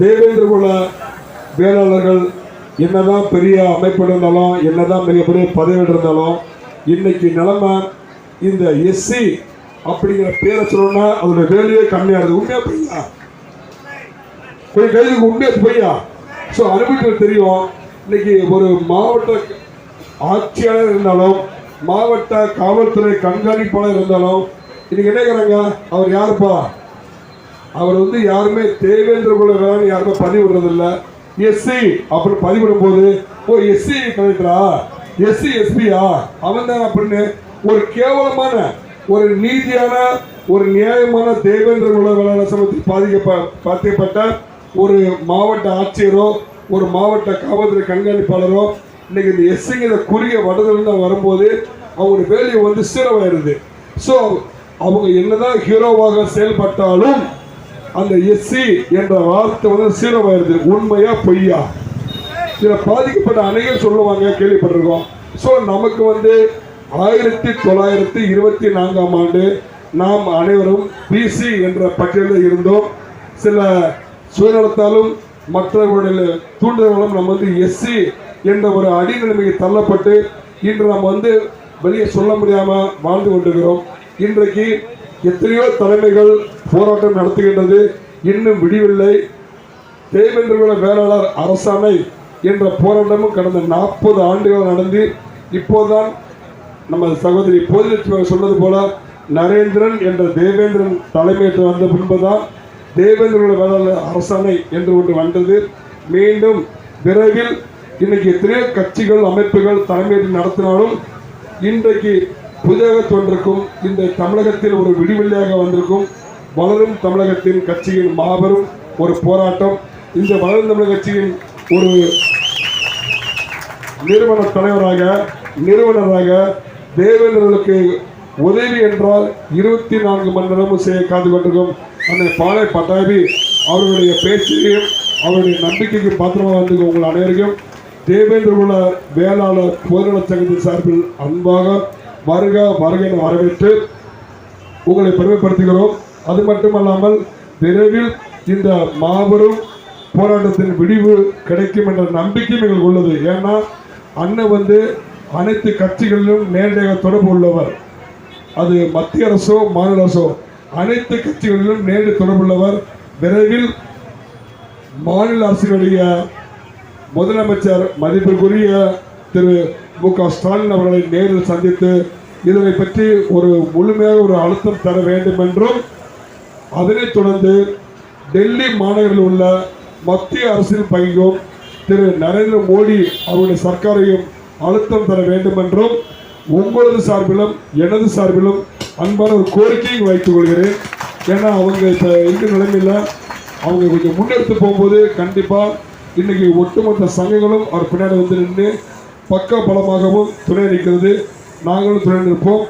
தேவேந்திர குல வேளாளர்கள் என்னதான் பெரிய அமைப்பு இருந்தாலும் என்னதான் மிகப்பெரிய பதவி இருந்தாலும் இன்னைக்கு நிலைமை இந்த எஸ்சி அப்படிங்கிற பேரை சொல்லணும்னா அதோட வேலையே கம்மியா இருக்குது. உண்மையா பொய்யா? கொஞ்சம் கைதுக்கு உண்மையா பொய்யா? ஸோ அனுபவிக்கிறது தெரியும். இன்னைக்கு ஒரு மாவட்ட ஆட்சியாளர் இருந்தாலும் மாவட்ட காவல்துறை கண்காணிப்பாளர் இருந்தாலும் இன்னைக்கு என்ன கேட்குறாங்க அவர் யாருப்பா? அவர் வந்து யாருமே தேவேந்திர குல யாருமே பதிவிடுறதில்ல எஸ்சி அப்படின்னு பதிவிடும் போது ஓ எஸ்சி கலெக்டரா எஸ்சி எஸ்பியா அவன் தான் அப்படின்னு ஒரு கேவலமான ஒரு நீதியான ஒரு நியாயமான தேவேந்திர குல வேளாண் சமூகத்தில் பாதிக்கப்ப பாதிக்கப்பட்ட ஒரு மாவட்ட ஆட்சியரோ ஒரு மாவட்ட காவல்துறை கண்காணிப்பாளரோ இன்னைக்கு இந்த எஸ்சிங்கிற குறுகிய வடதிலிருந்து வரும்போது அவங்க வேலையை வந்து சீரவாயிருது ஸோ அவங்க என்னதான் ஹீரோவாக செயல்பட்டாலும் அந்த எஸ்சி என்ற வார்த்தை வந்து சீரமாயிருது உண்மையா பொய்யா? சில பாதிக்கப்பட்ட அனைவரும் சொல்லுவாங்க கேள்விப்பட்டிருக்கோம். ஸோ நமக்கு வந்து ஆயிரத்தி தொள்ளாயிரத்தி இருபத்தி நான்காம் ஆண்டு நாம் அனைவரும் பிசி என்ற பட்டியலில் இருந்தோம். சில சுயநலத்தாலும் மற்றவர்களுடைய தூண்டுதலும் நம்ம வந்து எஸ்சி என்ற ஒரு அடிநிலைமைக்கு தள்ளப்பட்டு இன்று நம்ம வந்து வெளியே சொல்ல முடியாமல் வாழ்ந்து கொண்டிருக்கிறோம். இன்றைக்கு எத்தனையோ தலைமைகள் போராட்டம் நடத்துகின்றது. இன்னும் விடிவில்லை. தேவேந்திரகுல வேளாளர் அரசாணை என்ற போராட்டமும் கடந்த நாற்பது ஆண்டுகள் நடந்து இப்போதான் நம்ம சகோதரி போதிலட்சுமி சொன்னது போல நரேந்திரன் என்ற தேவேந்திரன் தலைமையேற்று வந்த பின்புதான் தேவேந்திரகுல வேளாளர் அரசாணை என்று ஒன்று வந்தது. மீண்டும் விரைவில் இன்னைக்கு எத்தனையோ கட்சிகள் அமைப்புகள் தலைமையேற்று நடத்தினாலும் இன்றைக்கு புதிதாக தோன்றிருக்கும் இந்த தமிழகத்தில் ஒரு விடிவெள்ளியாக வந்திருக்கும் வளரும் தமிழகத்தின் கட்சியின் மாபெரும் ஒரு போராட்டம். இந்த வளரும் தமிழக கட்சியின் ஒரு நிறுவன தலைவராக நிறுவனராக தேவேந்திரர்களுக்கு உதவி என்றால் இருபத்தி நான்கு மணி நேரமும் செய்ய காத்து கொண்டிருக்கும் அந்த பாலை பட்டாபி அவர்களுடைய பேச்சையும் அவருடைய நம்பிக்கைக்கு பாத்திரமாக வந்து உங்கள் அனைவருக்கும். தேவேந்திர குல வேளாளர் பொதுநல சங்கத்தின் சார்பில் அன்பாக வருக வருக வரவேற்று உங்களை பெருமைப்படுத்துகிறோம். அது மட்டுமல்லாமல் விரைவில் இந்த மாபெரும் போராட்டத்தின் விடிவு கிடைக்கும் என்ற நம்பிக்கையும் எங்களுக்கு உள்ளது. ஏன்னா அண்ணன் வந்து அனைத்து கட்சிகளிலும் நேரடியாக தொடர்பு உள்ளவர். அது மத்திய அரசோ மாநில அரசோ அனைத்து கட்சிகளிலும் நேரடி தொடர்புள்ளவர் விரைவில் மாநில அரசினுடைய முதலமைச்சர் மதிப்பிற்குரிய திரு மு க ஸ்டாலின் அவர்களை நேரில் சந்தித்து இதனை பற்றி ஒரு முழுமையாக ஒரு அழுத்தம் தர வேண்டும் என்றும் அதனைத் தொடர்ந்து டெல்லி மாநகரில் உள்ள மத்திய அரசின் பங்கும் திரு நரேந்திர மோடி அவருடைய சர்க்காரையும் அழுத்தம் தர வேண்டும் என்றும் உங்களது சார்பிலும் எனது சார்பிலும் அன்பான ஒரு கோரிக்கையும் வைத்துக் கொள்கிறேன். ஏன்னா அவங்க இப்போ இந்த நிலைமையில் அவங்க கொஞ்சம் முன்னெடுத்து போகும்போது கண்டிப்பாக இன்றைக்கி ஒட்டுமொத்த சங்கங்களும் அவர் பின்னாடி வந்து நின்று பக்க பலமாகவும் துணை நிற்கிறது. நாங்களும் துணை நிற்போம்.